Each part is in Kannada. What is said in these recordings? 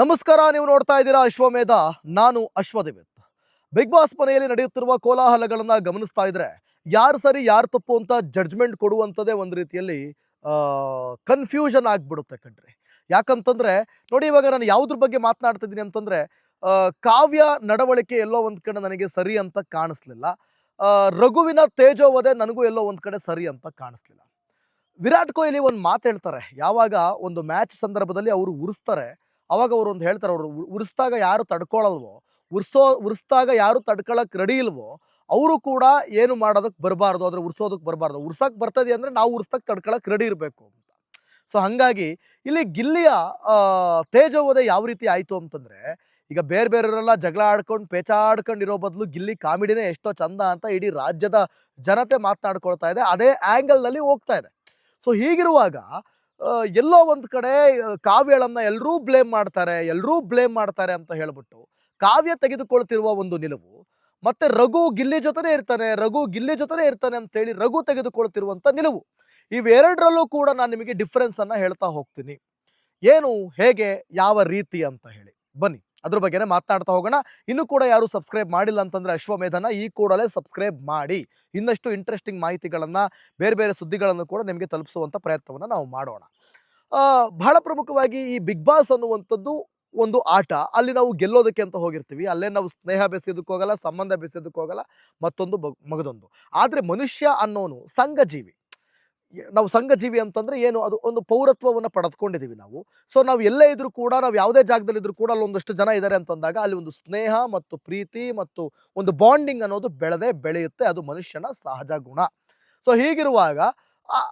ನಮಸ್ಕಾರ, ನೀವು ನೋಡ್ತಾ ಇದ್ದೀರಾ ಅಶ್ವಮೇಧ. ನಾನು ಅಶ್ವದೇವಿತ್ ಬಿಗ್ ಬಾಸ್ ಮನೆಯಲ್ಲಿ ನಡೆಯುತ್ತಿರುವ ಕೋಲಾಹಲಗಳನ್ನ ಗಮನಿಸ್ತಾ ಇದ್ರೆ, ಯಾರು ಸರಿ, ಯಾರು ತಪ್ಪು ಅಂತ ಜಡ್ಜ್ಮೆಂಟ್ ಕೊಡುವಂಥದ್ದೇ ಒಂದು ರೀತಿಯಲ್ಲಿ ಕನ್ಫ್ಯೂಷನ್ ಆಗ್ಬಿಡುತ್ತೆ ಕಣ್ರಿ. ಯಾಕಂತಂದ್ರೆ, ನೋಡಿ ಇವಾಗ ನಾನು ಯಾವುದ್ರ ಬಗ್ಗೆ ಮಾತನಾಡ್ತಿದ್ದೀನಿ ಅಂತಂದ್ರೆ ಕಾವ್ಯ ನಡವಳಿಕೆ ಎಲ್ಲೋ ಒಂದ್ ಕಡೆ ನನಗೆ ಸರಿ ಅಂತ ಕಾಣಿಸ್ಲಿಲ್ಲ. ರಘುವಿನ ತೇಜೋವಧೆ ನನಗೂ ಎಲ್ಲೋ ಒಂದ್ ಕಡೆ ಸರಿ ಅಂತ ಕಾಣಿಸ್ಲಿಲ್ಲ. ವಿರಾಟ್ ಕೊಹ್ಲಿ ಒಂದು ಮಾತು ಹೇಳ್ತಾರೆ. ಯಾವಾಗ ಒಂದು ಮ್ಯಾಚ್ ಸಂದರ್ಭದಲ್ಲಿ ಅವರು ಉರಿಸ್ತಾರೆ ಅವಾಗ ಅವರು ಒಂದು ಹೇಳ್ತಾರೆ, ಅವರು ಉರಿಸ್ದಾಗ ಯಾರು ತಡ್ಕೊಳಲ್ವೋ, ಉರ್ಸೋ, ಉರಿಸ್ದಾಗ ಯಾರು ತಡ್ಕೊಳಕ್ ರೆಡಿ ಇಲ್ವೋ, ಅವರು ಕೂಡ ಏನು ಮಾಡೋದಕ್ಕೆ ಬರಬಾರ್ದು ಅಂದ್ರೆ ಉರ್ಸೋದಕ್ಕೆ ಬರಬಾರ್ದು. ಉರ್ಸಕ್ ಬರ್ತದೆ ಅಂದರೆ ನಾವು ಉರ್ಸಕ್ ತಡ್ಕೊಳಕ್ ರೆಡಿ ಇರಬೇಕು. ಅಂತ ಸೊ ಹಾಗಾಗಿ ಇಲ್ಲಿ ಗಿಲ್ಲಿಯ ತೇಜೋವಧೆ ಯಾವ ರೀತಿ ಆಯ್ತು ಅಂತಂದ್ರೆ, ಈಗ ಬೇರೆ ಬೇರೆಯವರೆಲ್ಲ ಜಗಳ ಆಡ್ಕೊಂಡು ಪೇಚಾಡ್ಕೊಂಡು ಇರೋ ಬದಲು ಗಿಲ್ಲಿ ಕಾಮಿಡಿನೇ ಎಷ್ಟೋ ಚಂದ ಅಂತ ಇಡೀ ರಾಜ್ಯದ ಜನತೆ ಮಾತನಾಡ್ಕೊಳ್ತಾ ಇದೆ. ಅದೇ ಆ್ಯಂಗಲ್ನಲ್ಲಿ ಹೋಗ್ತಾ ಇದೆ. ಸೊ ಹೀಗಿರುವಾಗ ಎಲ್ಲೋ ಒಂದು ಕಡೆ ಕಾವ್ಯಳನ್ನ ಎಲ್ಲರೂ ಬ್ಲೇಮ್ ಮಾಡ್ತಾರೆ ಎಲ್ಲರೂ ಬ್ಲೇಮ್ ಮಾಡ್ತಾರೆ ಅಂತ ಹೇಳ್ಬಿಟ್ಟು ಕಾವ್ಯ ತೆಗೆದುಕೊಳ್ತಿರುವ ಒಂದು ನಿಲುವು, ಮತ್ತೆ ರಘು ಗಿಲ್ಲಿ ಜೊತೆನೇ ಇರ್ತಾನೆ, ರಘು ಗಿಲ್ಲಿ ಜೊತೆನೇ ಇರ್ತಾನೆ ಅಂತ ಹೇಳಿ ರಘು ತೆಗೆದುಕೊಳ್ತಿರುವಂತ ನಿಲುವು. ಇವೆರಡರಲ್ಲೂ ಕೂಡ ನಾನು ನಿಮಗೆ ಡಿಫರೆನ್ಸ್ ಅನ್ನ ಹೇಳ್ತಾ ಹೋಗ್ತೀನಿ. ಏನು, ಹೇಗೆ, ಯಾವ ರೀತಿ ಅಂತ ಹೇಳಿ. ಬನ್ನಿ, ಅದ್ರ ಬಗ್ಗೆನೇ ಮಾತನಾಡ್ತಾ ಹೋಗೋಣ. ಇನ್ನು ಕೂಡ ಯಾರು ಸಬ್ಸ್ಕ್ರೈಬ್ ಮಾಡಿಲ್ಲ ಅಂತಂದ್ರೆ ಅಶ್ವಮೇಧನ ಈ ಕೂಡಲೇ ಸಬ್ಸ್ಕ್ರೈಬ್ ಮಾಡಿ. ಇನ್ನಷ್ಟು ಇಂಟ್ರೆಸ್ಟಿಂಗ್ ಮಾಹಿತಿಗಳನ್ನ ಬೇರೆ ಬೇರೆ ಸುದ್ದಿಗಳನ್ನು ಕೂಡ ನಿಮಗೆ ತಲುಪಿಸುವಂತ ಪ್ರಯತ್ನವನ್ನ ನಾವು ಮಾಡೋಣ. ಬಹಳ ಪ್ರಮುಖವಾಗಿ ಈ ಬಿಗ್ ಬಾಸ್ ಅನ್ನುವಂಥದ್ದು ಒಂದು ಆಟ. ಅಲ್ಲಿ ನಾವು ಗೆಲ್ಲೋದಕ್ಕೆ ಅಂತ ಹೋಗಿರ್ತೀವಿ. ಅಲ್ಲೇ ನಾವು ಸ್ನೇಹ ಬೆಸೆಯೋದಕ್ಕೆ ಹೋಗಲ್ಲ, ಸಂಬಂಧ ಬೆಸೆಯೋದಕ್ಕೆ ಹೋಗಲ್ಲ, ಮತ್ತೊಂದು ಮಗದೊಂದು. ಆದರೆ ಮನುಷ್ಯ ಅನ್ನೋನು ಸಂಘಜೀವಿ. ನಾವು ಸಂಘಜೀವಿ ಅಂತಂದ್ರೆ ಏನು? ಅದು ಒಂದು ಪೌರತ್ವವನ್ನು ಪಡೆದುಕೊಂಡಿದೀವಿ ನಾವು. ಸೊ ನಾವು ಎಲ್ಲೇ ಇದ್ರೂ ಕೂಡ, ನಾವು ಯಾವುದೇ ಜಾಗದಲ್ಲಿ ಇದ್ರೂ ಕೂಡ ಅಲ್ಲಿ ಒಂದಷ್ಟು ಜನ ಇದ್ದಾರೆ ಅಂತಂದಾಗ ಅಲ್ಲಿ ಒಂದು ಸ್ನೇಹ ಮತ್ತು ಪ್ರೀತಿ ಮತ್ತು ಒಂದು ಬಾಂಡಿಂಗ್ ಅನ್ನೋದು ಬೆಳೆದೇ ಬೆಳೆಯುತ್ತೆ. ಅದು ಮನುಷ್ಯನ ಸಹಜ ಗುಣ. ಸೊ ಹೀಗಿರುವಾಗ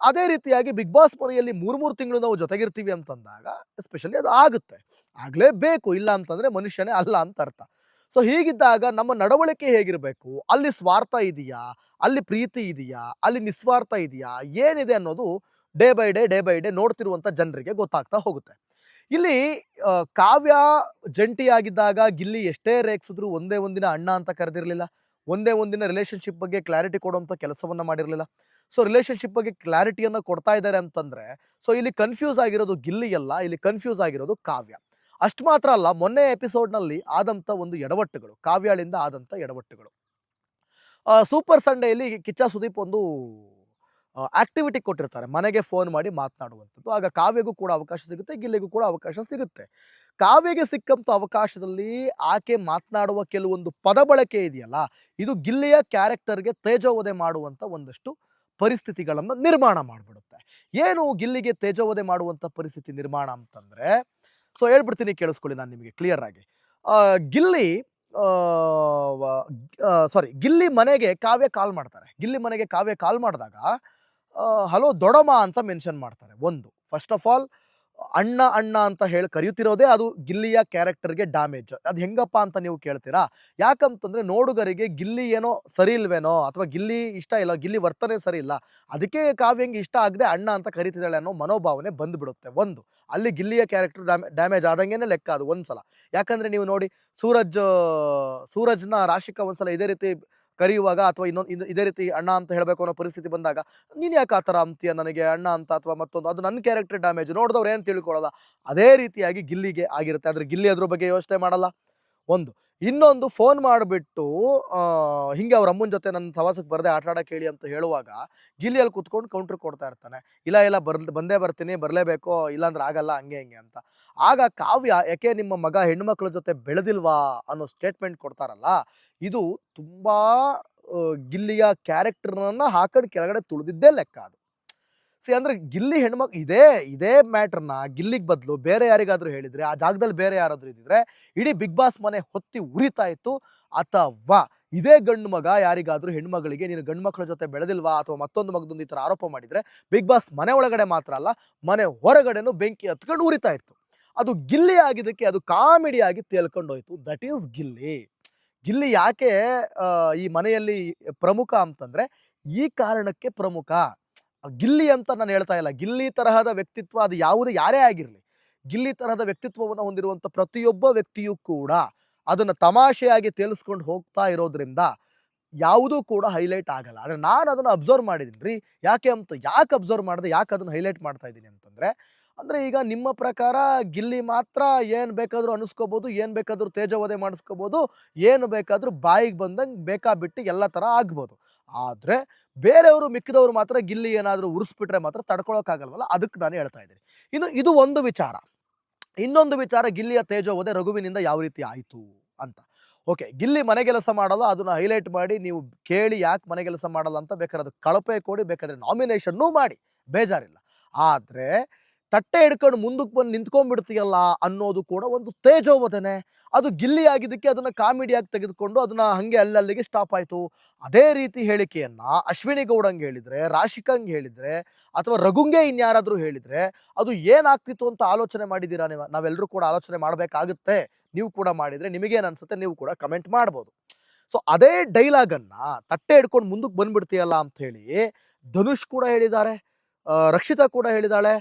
ಅದೇ ರೀತಿಯಾಗಿ ಬಿಗ್ ಬಾಸ್ ಮನೆಯಲ್ಲಿ ಮೂರು ಮೂರು ತಿಂಗಳು ನಾವು ಜೊತೆಗಿರ್ತೀವಿ ಅಂತಂದಾಗ ಎಸ್ಪೆಷಲಿ ಅದು ಆಗುತ್ತೆ. ಆಗಲೇಬೇಕು, ಇಲ್ಲ ಅಂತಂದ್ರೆ ಮನುಷ್ಯನೇ ಅಲ್ಲ ಅಂತ ಅರ್ಥ. ಸೊ ಹೀಗಿದ್ದಾಗ ನಮ್ಮ ನಡವಳಿಕೆ ಹೇಗಿರಬೇಕು? ಅಲ್ಲಿ ಸ್ವಾರ್ಥ ಇದೆಯಾ? ಅಲ್ಲಿ ಪ್ರೀತಿ ಇದೆಯಾ? ಅಲ್ಲಿ ನಿಸ್ವಾರ್ಥ ಇದೆಯಾ? ಏನಿದೆ ಅನ್ನೋದು day by day day by day ನೋಡ್ತಿರುವಂತ ಜನರಿಗೆ ಗೊತ್ತಾಗ್ತಾ ಹೋಗುತ್ತೆ. ಇಲ್ಲಿ ಕಾವ್ಯ ಜಂಟಿಯಾಗಿದ್ದಾಗ ಗಿಲ್ಲಿ ಎಷ್ಟೇ ರೇಗಿಸಿದ್ರು ಒಂದೇ ಒಂದಿನ ಅಣ್ಣ ಅಂತ ಕರೆದಿರಲಿಲ್ಲ. ಒಂದೇ ಒಂದಿನ ರಿಲೇಶನ್ಶಿಪ್ ಬಗ್ಗೆ ಕ್ಲಾರಿಟಿ ಕೊಡುವಂತ ಕೆಲಸವನ್ನ ಮಾಡಿರಲಿಲ್ಲ. ಸೊ ರಿಲೇಶನ್ಶಿಪ್ ಬಗ್ಗೆ ಕ್ಲಾರಿಟಿಯನ್ನು ಕೊಡ್ತಾ ಇದ್ದಾರೆ ಅಂತಂದ್ರೆ, ಸೊ ಇಲ್ಲಿ ಕನ್ಫ್ಯೂಸ್ ಆಗಿರೋದು ಗಿಲ್ಲಿ ಅಲ್ಲ, ಇಲ್ಲಿ ಕನ್ಫ್ಯೂಸ್ ಆಗಿರೋದು ಕಾವ್ಯ. ಅಷ್ಟು ಮಾತ್ರ ಅಲ್ಲ, ಮೊನ್ನೆ ಎಪಿಸೋಡ್ನಲ್ಲಿ ಆದಂತ ಒಂದು ಎಡವಟ್ಟುಗಳು, ಕಾವ್ಯಾಳಿಂದ ಆದಂತ ಎಡವಟ್ಟುಗಳು. ಸೂಪರ್ ಸಂಡೆಯಲ್ಲಿ ಕಿಚ್ಚ ಸುದೀಪ್ ಒಂದು ಆಕ್ಟಿವಿಟಿ ಕೊಟ್ಟಿರ್ತಾರೆ, ಮನೆಗೆ ಫೋನ್ ಮಾಡಿ ಮಾತನಾಡುವಂಥದ್ದು. ಆಗ ಕಾವ್ಯಗೂ ಕೂಡ ಅವಕಾಶ ಸಿಗುತ್ತೆ, ಗಿಲ್ಲಿಗೂ ಕೂಡ ಅವಕಾಶ ಸಿಗುತ್ತೆ. ಕಾವ್ಯಗೆ ಸಿಕ್ಕಂತ ಅವಕಾಶದಲ್ಲಿ ಆಕೆ ಮಾತನಾಡುವ ಕೆಲವೊಂದು ಪದ ಬಳಕೆ ಇದೆಯಲ್ಲ, ಇದು ಗಿಲ್ಲಿಯ ಕ್ಯಾರೆಕ್ಟರ್ಗೆ ತೇಜೋವಧೆ ಮಾಡುವಂತ ಒಂದಷ್ಟು ಪರಿಸ್ಥಿತಿಗಳನ್ನ ನಿರ್ಮಾಣ ಮಾಡಿಬಿಡುತ್ತೆ. ಏನು ಗಿಲ್ಲಿಗೆ ತೇಜೋವಧೆ ಮಾಡುವಂತ ಪರಿಸ್ಥಿತಿ ನಿರ್ಮಾಣ ಅಂತಂದ್ರೆ ಸೊ ಹೇಳ್ಬಿಡ್ತೀನಿ ಕೇಳಿಸ್ಕೊಳ್ಳಿ ನಾನು ನಿಮಗೆ ಕ್ಲಿಯರ್ ಆಗಿ. ಗಿಲ್ಲಿ ಸಾರಿ ಗಿಲ್ಲಿ ಮನೆಗೆ ಕಾವ್ಯ ಕಾಲ್ ಮಾಡ್ತಾರೆ. ಗಿಲ್ಲಿ ಮನೆಗೆ ಕಾವ್ಯ ಕಾಲ್ ಮಾಡಿದಾಗ ಹಲೋ ದೊಡಮ ಅಂತ ಮೆನ್ಷನ್ ಮಾಡ್ತಾರೆ. ಒಂದು ಫಸ್ಟ್ ಆಫ್ ಆಲ್ ಅಣ್ಣ ಅಣ್ಣ ಅಂತ ಹೇಳಿ ಕರೆಯುತ್ತಿರೋದೇ ಅದು ಗಿಲ್ಲಿಯ ಕ್ಯಾರೆಕ್ಟರ್ಗೆ ಡ್ಯಾಮೇಜ್. ಅದು ಹೆಂಗಪ್ಪ ಅಂತ ನೀವು ಕೇಳ್ತೀರಾ? ಯಾಕಂತಂದ್ರೆ ನೋಡುಗರಿಗೆ ಗಿಲ್ಲಿ ಏನೋ ಸರಿ ಇಲ್ವೇನೋ ಅಥವಾ ಗಿಲ್ಲಿ ಇಷ್ಟ ಇಲ್ಲ, ಗಿಲ್ಲಿ ವರ್ತನೆ ಸರಿ ಇಲ್ಲ, ಅದಕ್ಕೆ ಕಾವ್ಯಂಗೆ ಇಷ್ಟ ಆಗದೆ ಅಣ್ಣ ಅಂತ ಕರಿತಿದ್ದಾಳೆ ಅನ್ನೋ ಮನೋಭಾವನೆ ಬಂದ್ಬಿಡುತ್ತೆ ಒಂದು. ಅಲ್ಲಿ ಗಿಲ್ಲಿಯ ಕ್ಯಾರೆಕ್ಟರ್ ಡ್ಯಾಮೇಜ್ ಆದಂಗೆನೆ ಲೆಕ್ಕ ಅದು ಒಂದ್ಸಲ. ಯಾಕಂದ್ರೆ ನೀವು ನೋಡಿ ಸೂರಜ್, ಸೂರಜ್ನ ರಾಶಿಕ ಒಂದ್ಸಲ ಇದೇ ರೀತಿ ಕರೆಯುವಾಗ ಅಥವಾ ಇನ್ನೊಂದು, ಇನ್ನು ಇದೇ ರೀತಿ ಅಣ್ಣ ಅಂತ ಹೇಳಬೇಕು ಅನ್ನೋ ಪರಿಸ್ಥಿತಿ ಬಂದಾಗ, ನೀನು ಯಾಕೆ ಆ ಥರ ಅಂತೀಯ ನನಗೆ, ಅಣ್ಣ ಅಂತ ಅಥವಾ ಮತ್ತೊಂದು? ಅದು ನನ್ನ ಕ್ಯಾರೆಕ್ಟರ್ ಡ್ಯಾಮೇಜ್ ನೋಡಿದವ್ರು ಏನು ತಿಳ್ಕೊಳ್ಳಲ್ಲ ಅದೇ ರೀತಿಯಾಗಿ ಗಿಲ್ಲಿಗೆ ಆಗಿರುತ್ತೆ. ಆದರೆ ಗಿಲ್ಲಿ ಅದ್ರ ಬಗ್ಗೆ ಯೋಚನೆ ಮಾಡಲ್ಲ. ಒಂದು. ಇನ್ನೊಂದು ಫೋನ್ ಮಾಡಿಬಿಟ್ಟು ಹಿಂಗೆ ಅವ್ರ ಅಮ್ಮನ ಜೊತೆ ನನ್ನ ಸವಾಸಕ್ಕೆ ಬರದೆ ಆಟ ಆಡೋಕೆ ಹೇಳಿ ಅಂತ ಹೇಳುವಾಗ, ಗಿಲ್ಲಿಯಲ್ಲಿ ಕುತ್ಕೊಂಡು ಕೌಂಟ್ರ್ ಕೊಡ್ತಾ ಇರ್ತಾನೆ. ಇಲ್ಲ ಇಲ್ಲ ಬರ್ ಬಂದೇ ಬರ್ತೀನಿ, ಬರಲೇಬೇಕು, ಇಲ್ಲಾಂದ್ರೆ ಆಗಲ್ಲ, ಹಂಗೆ, ಹಿಂಗೆ ಅಂತ. ಆಗ ಕಾವ್ಯ, ಯಾಕೆ ನಿಮ್ಮ ಮಗ ಹೆಣ್ಮಕ್ಳ ಜೊತೆ ಬೆಳೆದಿಲ್ವಾ? ಅನ್ನೋ ಸ್ಟೇಟ್ಮೆಂಟ್ ಕೊಡ್ತಾರಲ್ಲ, ಇದು ತುಂಬಾ ಗಿಲ್ಲಿಯ ಕ್ಯಾರೆಕ್ಟರ್ನ ಹಾಕೊಂಡು ಕೆಳಗಡೆ ತುಳಿದಿದ್ದೇ ಲೆಕ್ಕ ಅದು. ಸಿ ಅಂದ್ರೆ ಗಿಲ್ಲಿ ಹೆಣ್ಮಕ್, ಇದೇ ಇದೇ ಮ್ಯಾಟ್ರನ್ನ ಗಿಲ್ಲಿಗೆ ಬದಲು ಬೇರೆ ಯಾರಿಗಾದ್ರೂ ಹೇಳಿದ್ರೆ, ಆ ಜಾಗದಲ್ಲಿ ಬೇರೆ ಯಾರಾದ್ರೂ ಇದ್ದಿದ್ರೆ ಇಡೀ ಬಿಗ್ ಬಾಸ್ ಮನೆ ಹೊತ್ತಿ ಉರಿತಾ ಇತ್ತು, ಅಥವಾ ಇದೇ ಗಂಡು ಮಗ ಯಾರಿಗಾದ್ರೂ ಹೆಣ್ಮಗಳಿಗೆ ನೀನು ಗಂಡು ಮಕ್ಕಳ ಜೊತೆ ಬೆಳೆದಿಲ್ವಾ ಅಥವಾ ಮತ್ತೊಂದು ಮಗದೊಂದು ಈ ಥರ ಆರೋಪ ಮಾಡಿದ್ರೆ ಬಿಗ್ ಬಾಸ್ ಮನೆ ಒಳಗಡೆ ಮಾತ್ರ ಅಲ್ಲ, ಮನೆ ಹೊರಗಡೆನೂ ಬೆಂಕಿ ಹತ್ಕೊಂಡು ಉರಿತಾ ಇತ್ತು. ಅದು ಗಿಲ್ಲಿ ಆಗಿದ್ದಕ್ಕೆ ಅದು ಕಾಮಿಡಿಯಾಗಿ ಆಗಿ ತೇಲ್ಕೊಂಡು ಹೋಯ್ತು ದಟ್ ಈಸ್ ಗಿಲ್ಲಿ. ಗಿಲ್ಲಿ ಯಾಕೆ ಈ ಮನೆಯಲ್ಲಿ ಪ್ರಮುಖ ಅಂತಂದ್ರೆ ಈ ಕಾರಣಕ್ಕೆ ಪ್ರಮುಖ. ಗಿಲ್ಲಿ ಅಂತ ನಾನು ಹೇಳ್ತಾ ಇಲ್ಲ. ಗಿಲ್ಲಿ ತರಹದ ವ್ಯಕ್ತಿತ್ವ ಅದು ಯಾವುದೇ ಯಾರೇ ಆಗಿರಲಿ, ಗಿಲ್ಲಿ ತರಹದ ವ್ಯಕ್ತಿತ್ವವನ್ನು ಹೊಂದಿರುವಂಥ ಪ್ರತಿಯೊಬ್ಬ ವ್ಯಕ್ತಿಯೂ ಕೂಡ ಅದನ್ನು ತಮಾಷೆಯಾಗಿ ತೇಲಿಸ್ಕೊಂಡು ಹೋಗ್ತಾ ಇರೋದ್ರಿಂದ ಯಾವುದೂ ಕೂಡ ಹೈಲೈಟ್ ಆಗಲ್ಲ. ಆದರೆ ನಾನು ಅದನ್ನು ಅಬ್ಸರ್ವ್ ಮಾಡಿದ್ದೀನಿ. ರೀ, ಯಾಕೆ ಅಂತ, ಯಾಕೆ ಅಬ್ಸರ್ವ್ ಮಾಡಿದೆ, ಯಾಕೆ ಅದನ್ನು ಹೈಲೈಟ್ ಮಾಡ್ತಾ ಇದ್ದೀನಿ ಅಂತಂದರೆ, ಅಂದರೆ ಈಗ ನಿಮ್ಮ ಪ್ರಕಾರ ಗಿಲ್ಲಿ ಮಾತ್ರ ಏನು ಬೇಕಾದರೂ ಅನಿಸ್ಕೋಬೋದು, ಏನು ಬೇಕಾದರೂ ತೇಜವಧೆ ಮಾಡಿಸ್ಕೋಬೋದು, ಏನು ಬೇಕಾದರೂ ಬಾಯಿಗೆ ಬಂದಂಗೆ ಬೇಕಾಬಿಟ್ಟು ಎಲ್ಲ ಥರ ಆಗ್ಬೋದು. ಆದ್ರೆ ಬೇರೆಯವರು ಮಿಕ್ಕಿದವರು ಮಾತ್ರ ಗಿಲ್ಲಿ ಏನಾದರೂ ಉರಿಸ್ಬಿಟ್ರೆ ಮಾತ್ರ ತಡ್ಕೊಳ್ಳೋಕ್ಕಾಗಲ್ವಲ್ಲ ಅದಕ್ಕೆ ನಾನು ಹೇಳ್ತಾ ಇದ್ದೀನಿ. ಇನ್ನು ಇದು ಒಂದು ವಿಚಾರ. ಇನ್ನೊಂದು ವಿಚಾರ ಗಿಲ್ಲಿಯ ತೇಜೋವಧೆ ರಘುವಿನಿಂದ ಯಾವ ರೀತಿ ಆಯಿತು ಅಂತ. ಓಕೆ, ಗಿಲ್ಲಿ ಮನೆ ಕೆಲಸ ಮಾಡಲ್ಲ, ಅದನ್ನ ಹೈಲೈಟ್ ಮಾಡಿ ನೀವು ಕೇಳಿ ಯಾಕೆ ಮನೆ ಕೆಲಸ ಮಾಡಲ್ಲ ಅಂತ ಬೇಕಾದ್ರೆ ಅದು ಕಳಪೆ ಕೊಡಿ, ಬೇಕಾದ್ರೆ ನಾಮಿನೇಷನ್ನೂ ಮಾಡಿ, ಬೇಜಾರಿಲ್ಲ. ಆದ್ರೆ ತಟ್ಟೆ ಹಿಡ್ಕೊಂಡು ಮುಂದಕ್ಕೆ ಬಂದು ನಿಂತ್ಕೊಂಡ್ಬಿಡ್ತೀಯಲ್ಲ ಅನ್ನೋದು ಕೂಡ ಒಂದು ತೇಜೋವಧನೆ. ಅದು ಗಿಲ್ಲಿ ಆಗಿದ್ದಕ್ಕೆ ಅದನ್ನ ಕಾಮಿಡಿಯಾಗಿ ತೆಗೆದುಕೊಂಡು ಅದನ್ನ ಹಂಗೆ ಅಲ್ಲಲ್ಲಿಗೆ ಸ್ಟಾಪ್ ಆಯ್ತು. ಅದೇ ರೀತಿ ಹೇಳಿಕೆಯನ್ನ ಅಶ್ವಿನಿ ಗೌಡಂಗೆ ಹೇಳಿದ್ರೆ, ರಾಶಿಕಂಗೆ ಹೇಳಿದ್ರೆ, ಅಥವಾ ರಘುಂಗೆ ಇನ್ಯಾರಾದರೂ ಹೇಳಿದ್ರೆ, ಅದು ಏನಾಗ್ತಿತ್ತು ಅಂತ ಆಲೋಚನೆ ಮಾಡಿದ್ದೀರಾ ನೀವು? ನಾವೆಲ್ಲರೂ ಕೂಡ ಆಲೋಚನೆ ಮಾಡಬೇಕಾಗುತ್ತೆ. ನೀವು ಕೂಡ ಮಾಡಿದ್ರೆ ನಿಮಗೇನು ಅನ್ಸುತ್ತೆ ನೀವು ಕೂಡ ಕಮೆಂಟ್ ಮಾಡ್ಬೋದು. ಸೊ ಅದೇ ಡೈಲಾಗನ್ನು ತಟ್ಟೆ ಹಿಡ್ಕೊಂಡು ಮುಂದಕ್ಕೆ ಬಂದ್ಬಿಡ್ತೀಯಲ್ಲ ಅಂತ ಹೇಳಿ ಧನುಷ್ ಕೂಡ ಹೇಳಿದ್ದಾರೆ. ರಕ್ಷಿತಾ ಕೂಡ ಹೇಳಿದಾಳೆ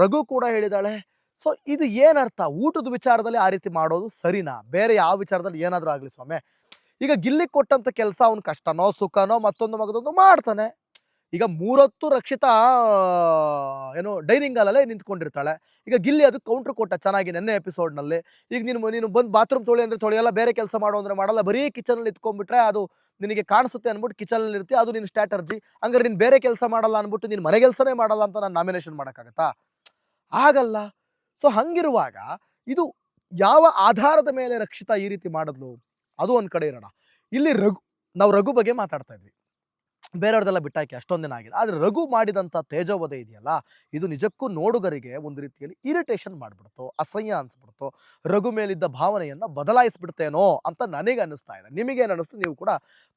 ರಘು ಕೂಡ ಹೇಳಿದಾಳೆ, ಸೊ ಇದು ಏನರ್ಥ? ಊಟದ ವಿಚಾರದಲ್ಲಿ ಆ ರೀತಿ ಮಾಡೋದು ಸರಿನಾ? ಬೇರೆ ಯಾವ ವಿಚಾರದಲ್ಲಿ ಏನಾದರೂ ಆಗಲಿ ಸ್ವಾಮಿ. ಈಗ ಗಿಲ್ಲಿ ಕೊಟ್ಟಂತ ಕೆಲಸ ಅವ್ನ ಕಷ್ಟನೋ, ಸುಖನೋ ಮತ್ತೊಂದು ಮಗದೊಂದು ಮಾಡ್ತಾನೆ. ಈಗ ಮೂರೊತ್ತು ರಕ್ಷಿತಾ, ಏನು ಡೈನಿಂಗ್ ಹಾಲಲ್ಲೇ ನಿಂತ್ಕೊಂಡಿರ್ತಾಳೆ. ಈಗ ಗಿಲ್ಲಿ ಅದು ಕೌಂಟ್ರ್ ಕೊಟ್ಟ ಚೆನ್ನಾಗಿ ನೆನ್ನೆ ಎಪಿಸೋಡ್ನಲ್ಲಿ ಈಗ ನೀನು ನೀನು ಬಂದು ಬಾತ್ರೂಮ್ ತೊಳಿ ಅಂದರೆ ತೊಳೆಯಲ್ಲ ಬೇರೆ ಕೆಲಸ ಮಾಡು ಅಂದರೆ ಮಾಡಲ್ಲ ಬರೀ ಕಿಚನಲ್ಲಿ ಇತ್ಕೊಂಡ್ಬಿಟ್ರೆ ಅದು ನಿನಗೆ ಕಾಣಿಸುತ್ತೆ ಅಂದ್ಬಿಟ್ಟು ಕಿಚನಲ್ಲಿ ಇರ್ತಿ, ಅದು ನಿನ್ನ ಸ್ಟ್ರಾಟರ್ಜಿ ಹಂಗಾರೆ ನೀನು ಬೇರೆ ಕೆಲಸ ಮಾಡಲ್ಲ ಅಂದ್ಬಿಟ್ಟು ನೀನು ಮನೆ ಕೆಲಸನೇ ಮಾಡಲ್ಲ ಅಂತ ನಾನು ನಾಮಿನೇಷನ್ ಮಾಡೋಕ್ಕಾಗತ್ತಾ? ಆಗಲ್ಲ. ಸೊ ಹಂಗಿರುವಾಗ ಇದು ಯಾವ ಆಧಾರದ ಮೇಲೆ ರಕ್ಷಿತಾ ಈ ರೀತಿ ಮಾಡಿದ್ಲು? ಅದು ಒಂದು ಕಡೆ ಇರೋಣ. ಇಲ್ಲಿ ರಘು, ನಾವು ರಘು ಬಗ್ಗೆ ಮಾತಾಡ್ತಾ ಇದ್ವಿ. ಬೇರೆಯವ್ರದೆಲ್ಲ ಬಿಟ್ಟಾಕಿ ಅಷ್ಟೊಂದಿನ ಆಗಿದೆ. ಆದರೆ ರಘು ಮಾಡಿದಂಥ ತೇಜೋವಧೆ ಇದೆಯಲ್ಲ, ಇದು ನಿಜಕ್ಕೂ ನೋಡುಗರಿಗೆ ಒಂದು ರೀತಿಯಲ್ಲಿ ಇರಿಟೇಷನ್ ಮಾಡಿಬಿಡ್ತು, ಅಸಹ್ಯ ಅನಿಸ್ಬಿಡ್ತು. ರಘು ಮೇಲಿದ್ದ ಭಾವನೆಯನ್ನು ಬದಲಾಯಿಸ್ಬಿಡ್ತೇನೋ ಅಂತ ನನಗೆ ಅನ್ನಿಸ್ತಾ ಇದೆ. ನಿಮಗೇನು ಅನ್ನಿಸ್ತು ನೀವು ಕೂಡ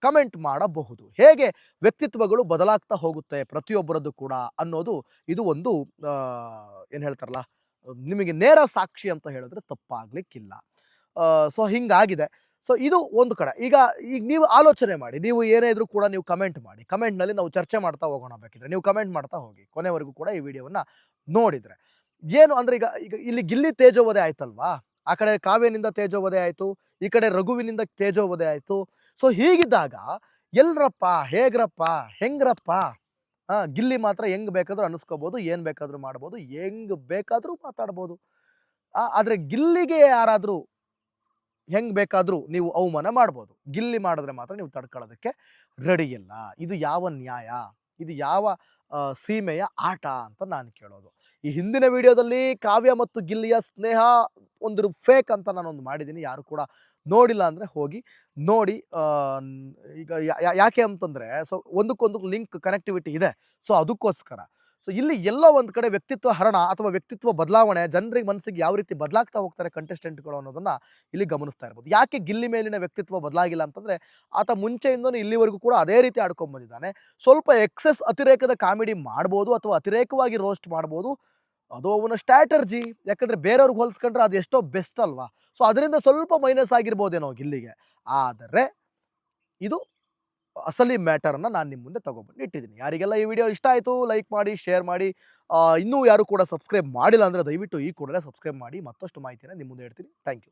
ಕಮೆಂಟ್ ಮಾಡಬಹುದು. ಹೇಗೆ ವ್ಯಕ್ತಿತ್ವಗಳು ಬದಲಾಗ್ತಾ ಹೋಗುತ್ತೆ ಪ್ರತಿಯೊಬ್ಬರದ್ದು ಕೂಡ ಅನ್ನೋದು ಇದು ಒಂದು ಏನು ಹೇಳ್ತಾರಲ್ಲ, ನಿಮಗೆ ನೇರ ಸಾಕ್ಷಿ ಅಂತ ಹೇಳಿದ್ರೆ ತಪ್ಪಾಗ್ಲಿಕ್ಕಿಲ್ಲ. ಸೊ ಹಿಂಗಾಗಿದೆ. ಸೊ ಇದು ಒಂದು ಕಡೆ. ಈಗ ಈಗ ನೀವು ಆಲೋಚನೆ ಮಾಡಿ. ನೀವು ಏನೇ ಇದ್ರೂ ಕೂಡ ನೀವು ಕಮೆಂಟ್ ಮಾಡಿ. ಕಮೆಂಟ್ನಲ್ಲಿ ನಾವು ಚರ್ಚೆ ಮಾಡ್ತಾ ಹೋಗೋಣ ಬೇಕಿದ್ರೆ. ನೀವು ಕಮೆಂಟ್ ಮಾಡ್ತಾ ಹೋಗಿ. ಕೊನೆವರೆಗೂ ಕೂಡ ಈ ವಿಡಿಯೋವನ್ನ ನೋಡಿದ್ರೆ. ಏನು ಅಂದ್ರೆ ಈಗ ಈಗ ಇಲ್ಲಿ ಗಿಲ್ಲಿ ತೇಜೋವಧೆ ಆಯ್ತಲ್ವಾ? ಆ ಕಡೆ ಕಾವ್ಯನಿಂದ ತೇಜೋವಧೆ ಆಯ್ತು. ಈ ಕಡೆ ರಘುವಿನಿಂದ ತೇಜೋವಧೆ ಆಯ್ತು. ಸೊ ಹೀಗಿದ್ದಾಗ ಎಲ್ರಪ್ಪ, ಹೇಗ್ರಪ್ಪ, ಹೆಂಗ್ರಪ್ಪ? ಗಿಲ್ಲಿ ಮಾತ್ರ ಹೆಂಗ್ ಬೇಕಾದರೂ ಅನಿಸ್ಕೋಬೋದು, ಏನು ಬೇಕಾದರೂ ಮಾಡ್ಬೋದು, ಹೆಂಗ್ ಬೇಕಾದರೂ ಮಾತಾಡ್ಬೋದು. ಆದ್ರೆ ಗಿಲ್ಲಿಗೆ ಯಾರಾದ್ರೂ ಹೆಂಗ್ ಬೇಕಾದರೂ ನೀವು ಅವಮಾನ ಮಾಡ್ಬೋದು. ಗಿಲ್ಲಿ ಮಾಡಿದ್ರೆ ಮಾತ್ರ ನೀವು ತಡ್ಕೊಳ್ಳೋದಕ್ಕೆ ರೆಡಿ ಇಲ್ಲ. ಇದು ಯಾವ ನ್ಯಾಯ? ಇದು ಯಾವ ಸೀಮೆಯ ಆಟ ಅಂತ ನಾನು ಕೇಳೋದು. ಈ ಹಿಂದಿನ ವಿಡಿಯೋದಲ್ಲಿ ಕಾವ್ಯ ಮತ್ತು ಗಿಲ್ಲಿಯ ಸ್ನೇಹ ಒಂದು ಫೇಕ್ ಅಂತ ನಾನೊಂದು ಮಾಡಿದ್ದೀನಿ. ಯಾರು ಕೂಡ ನೋಡಿಲ್ಲ ಅಂದರೆ ಹೋಗಿ ನೋಡಿ ಈಗ ಯಾಕೆ ಅಂತಂದರೆ, ಸೊ, ಒಂದಕ್ಕೊಂದು ಲಿಂಕ್ ಕನೆಕ್ಟಿವಿಟಿ ಇದೆ. ಸೊ, ಅದಕ್ಕೋಸ್ಕರ. ಸೊ ಇಲ್ಲಿ ಎಲ್ಲೋ ಒಂದು ಕಡೆ ವ್ಯಕ್ತಿತ್ವ ಹರಣ ಅಥವಾ ವ್ಯಕ್ತಿತ್ವ ಬದಲಾವಣೆ ಜನರಿಗೆ ಮನಸ್ಸಿಗೆ ಯಾವ ರೀತಿ ಬದಲಾಗ್ತಾ ಹೋಗ್ತಾರೆ ಕಂಟೆಸ್ಟೆಂಟ್ಗಳು ಅನ್ನೋದನ್ನ ಇಲ್ಲಿ ಗಮನಿಸ್ತಾ ಇರ್ಬೋದು. ಯಾಕೆ ಗಿಲ್ಲಿ ಮೇಲಿನ ವ್ಯಕ್ತಿತ್ವ ಬದಲಾಗಿಲ್ಲ ಅಂತಂದ್ರೆ ಆತ ಮುಂಚೆಯಿಂದನೂ ಇಲ್ಲಿವರೆಗೂ ಕೂಡ ಅದೇ ರೀತಿ ಆಡ್ಕೊಂಡ್ ಬಂದಿದ್ದಾನೆ. ಸ್ವಲ್ಪ ಎಕ್ಸೆಸ್ ಅತಿರೇಕದ ಕಾಮಿಡಿ ಮಾಡ್ಬೋದು ಅಥವಾ ಅತಿರೇಕವಾಗಿ ರೋಸ್ಟ್ ಮಾಡ್ಬೋದು. ಅದು ಅವನ ಸ್ಟ್ರಾಟರ್ಜಿ ಯಾಕಂದ್ರೆ ಬೇರೆಯವ್ರಿಗೆ ಹೋಲಿಸ್ಕೊಂಡ್ರೆ ಅದು ಎಷ್ಟೋ ಬೆಸ್ಟ್ ಅಲ್ವಾ? ಸೊ ಅದರಿಂದ ಸ್ವಲ್ಪ ಮೈನಸ್ ಆಗಿರ್ಬೋದೇನೋ ಗಿಲ್ಲಿಗೆ. ಆದರೆ ಇದು ಅಸಲಿ ಮ್ಯಾಟರನ್ನು ನಾನು ನಿಮ್ಮ ಮುಂದೆ ತಗೊಬಂದು ಇಟ್ಟಿದ್ದೀನಿ. ಯಾರಿಗೆಲ್ಲ ಈ ವಿಡಿಯೋ ಇಷ್ಟ ಆಯಿತು ಲೈಕ್ ಮಾಡಿ ಶೇರ್ ಮಾಡಿ ಇನ್ನೂ ಯಾರು ಕೂಡ ಸಬ್ಸ್ಕ್ರೈಬ್ ಮಾಡಿಲ್ಲ ಅಂದರೆ ದಯವಿಟ್ಟು ಈ ಕೂಡಲೇ ಸಬ್ಸ್ಕ್ರೈಬ್ ಮಾಡಿ. ಮತ್ತಷ್ಟು ಮಾಹಿತಿಯನ್ನು ನಿಮ್ಮ ಮುಂದೆ ಹೇಳ್ತೀನಿ. Thank you